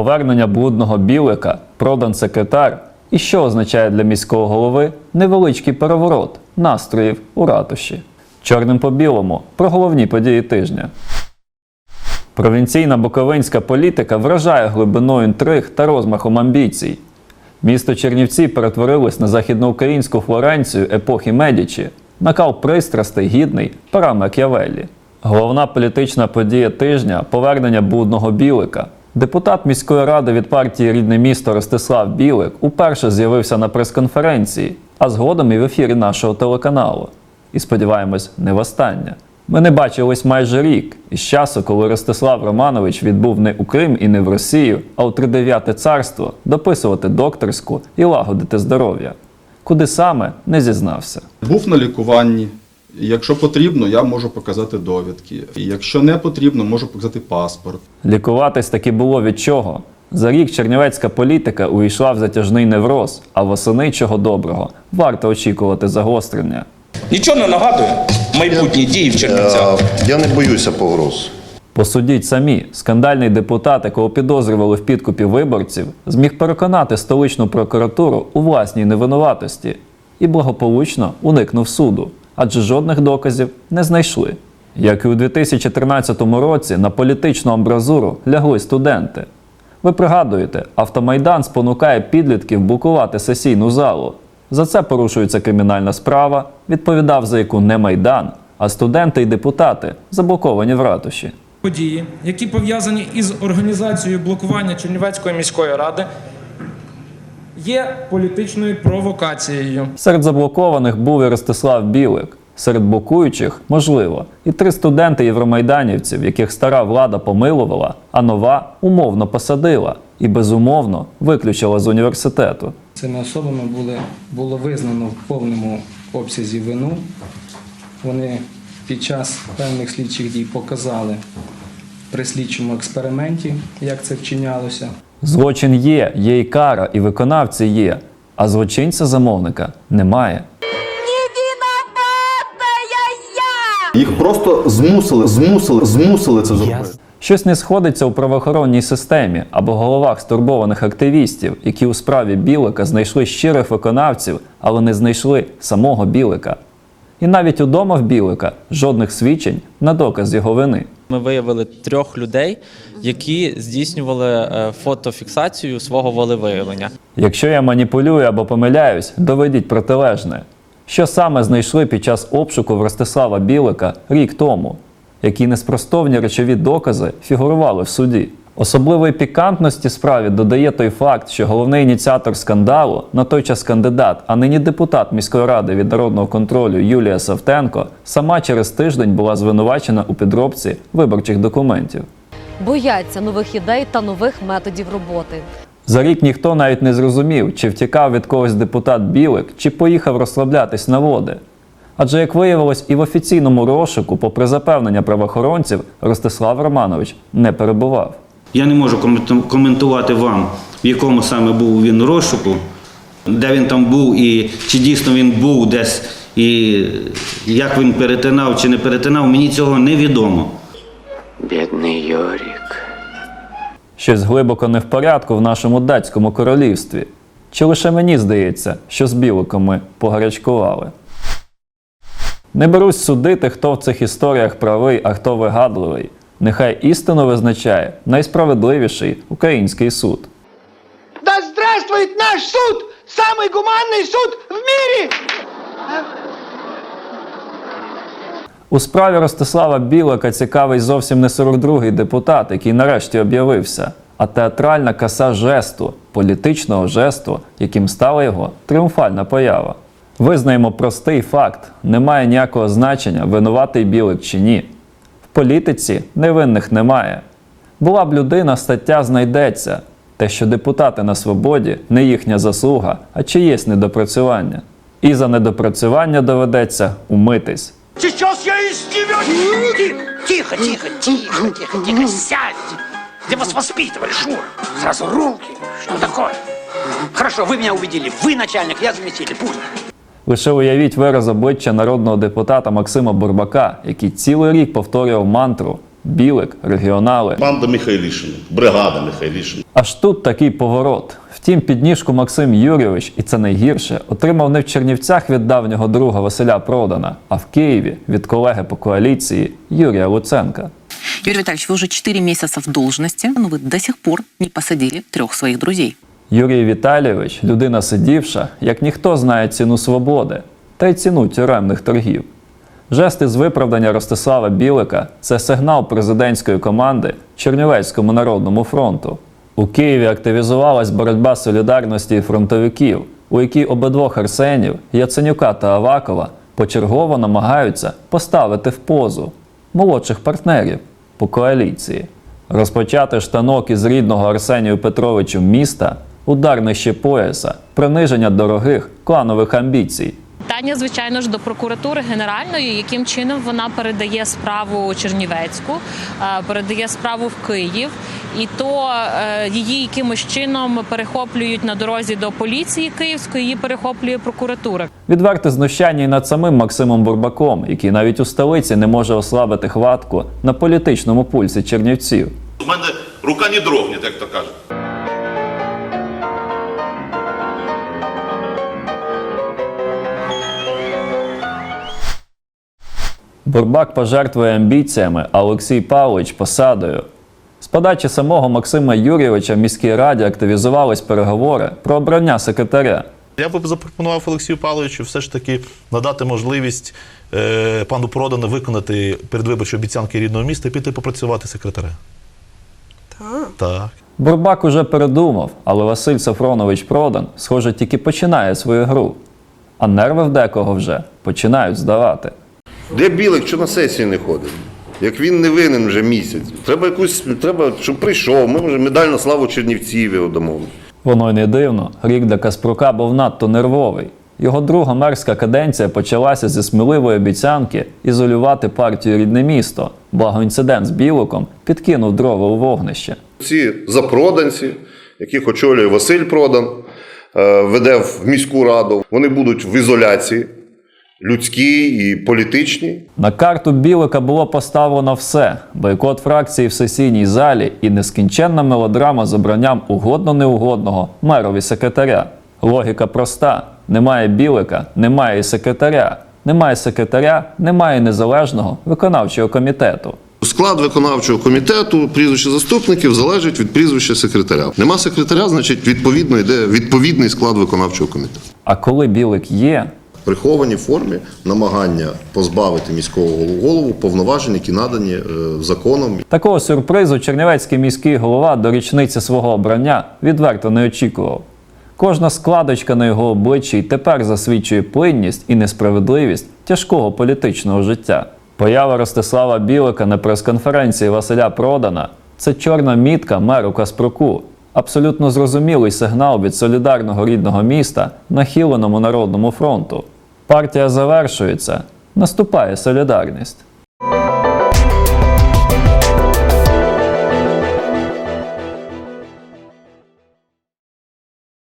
Повернення блудного білика, продан секретар. І що означає для міського голови невеличкий переворот настроїв у ратуші. Чорним по білому про головні події тижня. Провінційна буковинська політика вражає глибиною інтриг та розмахом амбіцій. Місто Чернівці перетворилось на західноукраїнську Флоренцію епохи Медічі, накал пристрастей гідний пера Макіавеллі. Головна політична подія тижня повернення блудного білика. Депутат міської ради від партії Рідне місто Ростислав Білик уперше з'явився на прес-конференції, а згодом і в ефірі нашого телеканалу. І сподіваємось, не востаннє. Ми не бачились майже рік із часу, коли Ростислав Романович відбув не у Крим і не в Росію, а у тридев'яте царство дописувати докторську і лагодити здоров'я. Куди саме не зізнався. Був на лікуванні. Якщо потрібно, я можу показати довідки. І Якщо не потрібно, можу показати паспорт. Лікуватись таки було від чого. За рік чернівецька політика увійшла в затяжний невроз, а восени чого доброго варто очікувати загострення. Нічого не нагадує майбутні дії в Чернівцях. Е, Я не боюся погроз. Посудіть самі, скандальний депутат, якого підозрювали в підкупі виборців, зміг переконати столичну прокуратуру у власній невинуватості і благополучно уникнув суду, адже жодних доказів не знайшли. Як і у 2013 році на політичну амбразуру лягли студенти. Ви пригадуєте, автомайдан спонукає підлітків блокувати сесійну залу. За це порушується кримінальна справа, відповідав за яку не майдан, а студенти і депутати заблоковані в ратуші. події, які пов'язані із організацією блокування Чернівецької міської ради, є політичною провокацією. Серед заблокованих був і Ростислав Білик. Серед блокуючих, можливо, і три студенти євромайданівців, яких стара влада помилувала, а нова умовно посадила і безумовно виключила з університету. Цими особами були, було визнано в повному обсязі вину. Вони під час певних слідчих дій показали при слідчому експерименті, як це вчинялося. Злочин є, є і кара, і виконавці є, а злочинця замовника немає. Їх просто змусили, змусили, змусили це зробити. Щось не сходиться у правоохоронній системі або головах стурбованих активістів, які у справі Білика знайшли щирих виконавців, але не знайшли самого Білика. І навіть удома в Білика жодних свідчень на доказ його вини. Ми виявили трьох людей, які здійснювали е, фотофіксацію свого волевиявлення. Якщо я маніпулюю або помиляюсь, доведіть протилежне. Що саме знайшли під час обшуку в Ростислава Білика рік тому, які неспростовні речові докази фігурували в суді? Особливої пікантності справі додає той факт, що головний ініціатор скандалу, на той час кандидат, а нині депутат міської ради від народного контролю Юлія Савтенко, сама через тиждень була звинувачена у підробці виборчих документів. бояться нових ідей та нових методів роботи. За рік ніхто навіть не зрозумів, чи втікав від когось депутат Білик, чи поїхав розслаблятись на води. Адже, як виявилось, і в офіційному розшуку, попри запевнення правоохоронців, Ростислав Романович не перебував. Я не можу коментувати вам, в якому саме був він розшуку, де він там був і чи дійсно він був десь, і як він перетинав чи не перетинав, мені цього не відомо. Бідний Йорік. Щось глибоко не в порядку в нашому датському королівстві. Чи лише мені здається, що з біликом ми погарячкували? Не берусь судити, хто в цих історіях правий, а хто вигадливий. Нехай істину визначає найсправедливіший український суд. Да здравствует наш суд! Самый гуманный суд в мире! У справі Ростислава Білика цікавий зовсім не 42-й депутат, який нарешті об'явився, а театральна каса жесту, політичного жесту, яким стала його тріумфальна поява. Визнаємо простий факт: немає ніякого значення, винуватий білик чи ні В політиці невинних немає. Була б людина, стаття знайдеться. Те, що депутати на свободі, не їхня заслуга, а чиєсь недопрацювання. І за недопрацювання доведеться умитись. Сейчас я из тебя... Тихо, тихо, тихо, тихо, тихо, сядьте. Где вас воспитывали, Шур? Сразу руки. Что такое? Хорошо, вы меня убедили. Вы начальник, я заместитель. Пусть. Лише уявіть вираз обличчя народного депутата Максима Бурбака, який цілий рік повторював мантру Білик, регіонали. Банда Михайлішина, бригада Михайлішина. Аж тут такий поворот. Втім, підніжку Максим Юрійович, і це найгірше, отримав не в Чернівцях від давнього друга Василя Продана, а в Києві від колеги по коаліції Юрія Луценка. Юрий Витальевич, вы уже 4 месяца в должности, но вы до сих пор не посадили трех своих друзей. Юрій Віталійович, людина сидівша, як ніхто знає ціну свободи та й ціну тюремних торгів. Жести з виправдання Ростислава Білика це сигнал президентської команди Чернівецькому народному фронту. У Києві активізувалась боротьба солідарності і фронтовиків, у якій обидвох Арсенів, Яценюка та Авакова почергово намагаються поставити в позу молодших партнерів по коаліції. Розпочати штанок із рідного Арсенію Петровичу міста, удар нижче пояса, приниження дорогих кланових амбіцій. Питання, звичайно ж, до прокуратури генеральної, яким чином вона передає справу Чернівецьку, е, передає справу в Київ, і то е, її якимось чином перехоплюють на дорозі до поліції Київської, її перехоплює прокуратура. Відверте знущання й над самим Максимом Бурбаком, який навіть у столиці не може ослабити хватку на політичному пульсі чернівців. У мене рука не дрогне, як то кажуть. Бурбак пожертвує амбіціями, а Олексій Павлович посадою. З подачі самого Максима Юрійовича в міській раді активізувались переговори про обрання секретаря. Я би запропонував Олексію Павловичу все ж таки надати можливість е, пану Продану виконати передвиборчі обіцянки рідного міста і піти попрацювати секретарем. Так. Так. Бурбак уже передумав, але Василь Сафронович Продан, схоже, тільки починає свою гру. А нерви в декого вже починають здавати. Де Білик, що на сесії не ходить? Як він не винен вже місяць. Треба якусь, треба, щоб прийшов. Ми вже медаль на славу Чернівців його дамо. Воно й не дивно. Рік для Каспрука був надто нервовий. Його друга мерська каденція почалася зі сміливої обіцянки ізолювати партію рідне місто, благо інцидент з Білоком підкинув дрова у вогнище. Ці запроданці, яких очолює Василь Продан, е, веде в міську раду, вони будуть в ізоляції, людській і політичній. На карту Білика було поставлено все: бойкот фракції в сесійній залі і нескінченна мелодрама з обранням угодно-неугодного мерові секретаря. Логіка проста: немає білика, немає і секретаря. Немає секретаря, немає незалежного виконавчого комітету. Склад виконавчого комітету, прізвище заступників залежить від прізвища секретаря. Нема секретаря, значить відповідно йде відповідний склад виконавчого комітету. А коли білик є, прихованій формі намагання позбавити міського голову повноважень, які надані е, законом. такого сюрпризу Чернівецький міський голова до річниці свого обрання відверто не очікував. Кожна складочка на його обличчі й тепер засвідчує плинність і несправедливість тяжкого політичного життя. Поява Ростислава Білика на прес-конференції Василя Продана це чорна мітка меру Каспруку. Абсолютно зрозумілий сигнал від солідарного рідного міста нахиленому народному фронту. Партія завершується, наступає солідарність.